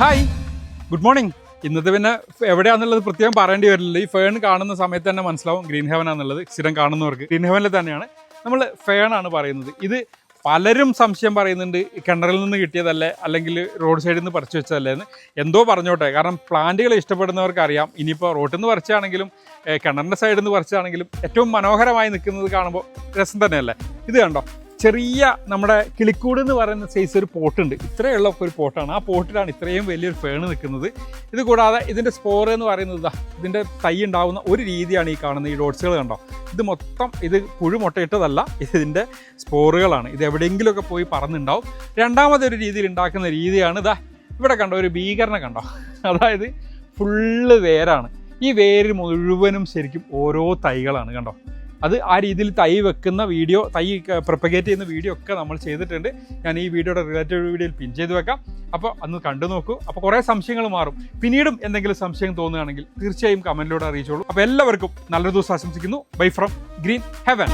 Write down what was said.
Hi. Good morning. ഇന്നത്തെ പിന്നെ എവിടെയാണെന്നുള്ളത് പ്രത്യേകം പറയേണ്ടി വരില്ല. ഈ ഫേൺ കാണുന്ന സമയത്ത് തന്നെ മനസ്സിലാവും ഗ്രീൻ ഹെവൻ ആണെന്നുള്ളത് സ്ഥിരം കാണുന്നവർക്ക്. ഗ്രീൻ ഹെവനിൽ തന്നെയാണ്. നമ്മൾ ഫേൺ ആണ് പറയുന്നത്. ഇത് പലരും സംശയം പറയുന്നുണ്ട് കിണറിൽ നിന്ന് കിട്ടിയതല്ലേ അല്ലെങ്കിൽ റോഡ് സൈഡിൽ നിന്ന് പറിച്ചു വെച്ചതല്ലേ എന്ന്. എന്തോ പറഞ്ഞോട്ടെ. കാരണം പ്ലാന്റുകൾ ഇഷ്ടപ്പെടുന്നവർക്ക് അറിയാം ഇനിയിപ്പോൾ റോട്ടിൽ നിന്ന് പറിച്ചാണെങ്കിലും കിണറിന്റെ സൈഡിൽ നിന്ന് പറിച്ചാണെങ്കിലും ഏറ്റവും മനോഹരമായി നിൽക്കുന്നത് കാണുമ്പോൾ രസം തന്നെയല്ലേ? ഇത് കണ്ടോ? ചെറിയ നമ്മുടെ കിളിക്കൂട് എന്ന് പറയുന്ന സൈസ് ഒരു പോട്ടുണ്ട് ഇത്രയുള്ള ഒരു പോട്ടാണ് ആ പോട്ടിലാണ് ഇത്രയും വലിയൊരു ഫേൺ നിൽക്കുന്നത്. ഇത് കൂടാതെ ഇതിന്റെ സ്പോർ എന്ന് പറയുന്നത് ഇതാ ഇതിന്റെ തൈ ഉണ്ടാവുന്ന ഒരു രീതിയാണ് ഈ കാണുന്ന ഈ ഡോട്ട്സുകൾ കണ്ടോ? ഇത് മൊത്തം ഇത് പുഴു മുട്ടയിട്ടതല്ല ഇതിന്റെ സ്പോറുകളാണ് ഇത് എവിടെയെങ്കിലുമൊക്കെ പോയി പറന്നുണ്ടാവും. രണ്ടാമതൊരു രീതിയിൽ ഉണ്ടാക്കുന്ന രീതിയാണ് ഇതാ ഇവിടെ കണ്ടോ ഒരു ഭീകരണ കണ്ടോ? അതായത് ഫുള്ള് വേരാണ്. ഈ വേര് മുഴുവനും ശരിക്കും ഓരോ തൈകളാണ് കണ്ടോ? അത് ആ രീതിയിൽ തൈ വെക്കുന്ന വീഡിയോ തൈ പ്രൊപ്പഗേറ്റ് ചെയ്യുന്ന വീഡിയോ ഒക്കെ നമ്മൾ ചെയ്തിട്ടുണ്ട്. ഞാൻ ഈ വീഡിയോയുടെ റിലേറ്റഡ് വീഡിയോയിൽ പിൻ ചെയ്ത് വെക്കാം. അപ്പോൾ അന്ന് കണ്ടു നോക്കൂ. അപ്പോൾ കുറേ സംശയങ്ങൾ മാറും. പിന്നീടും എന്തെങ്കിലും സംശയം തോന്നുകയാണെങ്കിൽ തീർച്ചയായും കമന്റിലൂടെ അറിയിച്ചോളൂ. അപ്പോൾ എല്ലാവർക്കും നല്ലൊരു ദിവസം ആശംസിക്കുന്നു. Bye from green heaven